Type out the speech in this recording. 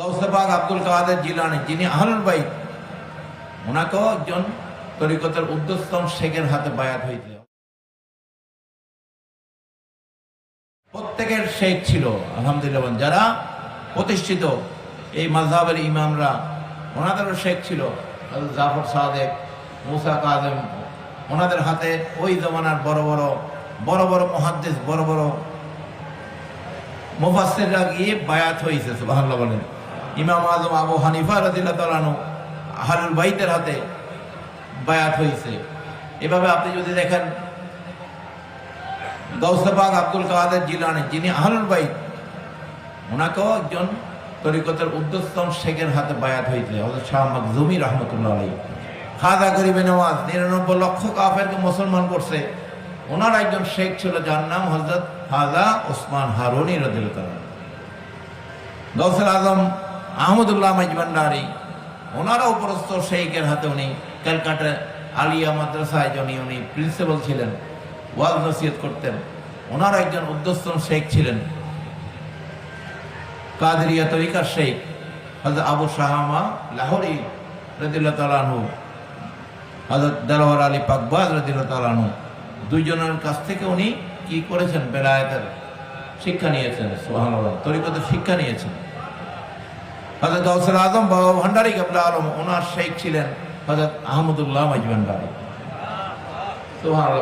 গৌসবাগ আব্দুল কাদের জিলানি, যিনি আহলুল বাইত, ওনাকেও একজন তরিকতের উদ্যোস্তম শেখের হাতে বায়াত হয়েছে প্রত্যেকের শেখ ছিল, আলহামদুলিল্লাহ যারা প্রতিষ্ঠিত এই মাঝহাবের ইমামরা, ওনাদেরও শেখ ছিল জাফর সাদেক, মুসা কাজেম, ওনাদের হাতে ওই জমানার বড় বড় বড় বড় মহাদ্দেশ বড় বড় মুফাসসিররা গিয়ে বায়াত হয়েছে, সুবহানাল্লাহ বলেন। ইমাম আজম আবু হানিফা রাদিয়াল্লাহু তাআলা আনহু আহলুল বাইতের হাতে বায়াত হয়েছে এভাবে আপনি যদি দেখেন গৌসবাগ আব্দুল কাদের জিলানি, যিনি আহলুল বাইত ওনাকেও একজন তরিকতের উদ্যোস্তম শেখের হাতে বায়াত হয়েছে হযরত শাহ মাকজুমি রহমতুল্লাহ আলাইহি। খাজা গরিবে নওয়াজ, নিরানব্বই লক্ষ কাফেরকে মুসলমান করছে। ওনার একজন শেখ ছিল, যার নাম হজরত হাজা ওসমান হারুনি রাদিয়াল্লাহু গৌসুল আজম আহমদুল্লাহ মজবান্ডারি ওনারা উপরস্থ শেখের হাতে উনি ক্যালকাটা আলিয়া মাদ্রাসায় যিনি উনি প্রিন্সিপাল ছিলেন ওয়াজ নসিহত করতেন। ওনার একজন উদ্যোস্তম শেখ ছিলেন, কাদরিয়া তরিকার শেখ হজরত আবু শাহামা লাহোরি রদিল্লা তালানহু হজরত দেলোয়ার আলী পাকবাজ রদিল্লা তালানহু দুইজনের কাছ থেকে উনি কি করেছেন? বেলায়েতের শিক্ষা নিয়েছেন সোহান তরিকতের শিক্ষা নিয়েছেন। হজরত গৌসুল আজম বাবা ভান্ডারী কাবলা আলম ওনার শেখ ছিলেন হজরত আহমদুল্লাহ মজবান্ডারি সোহান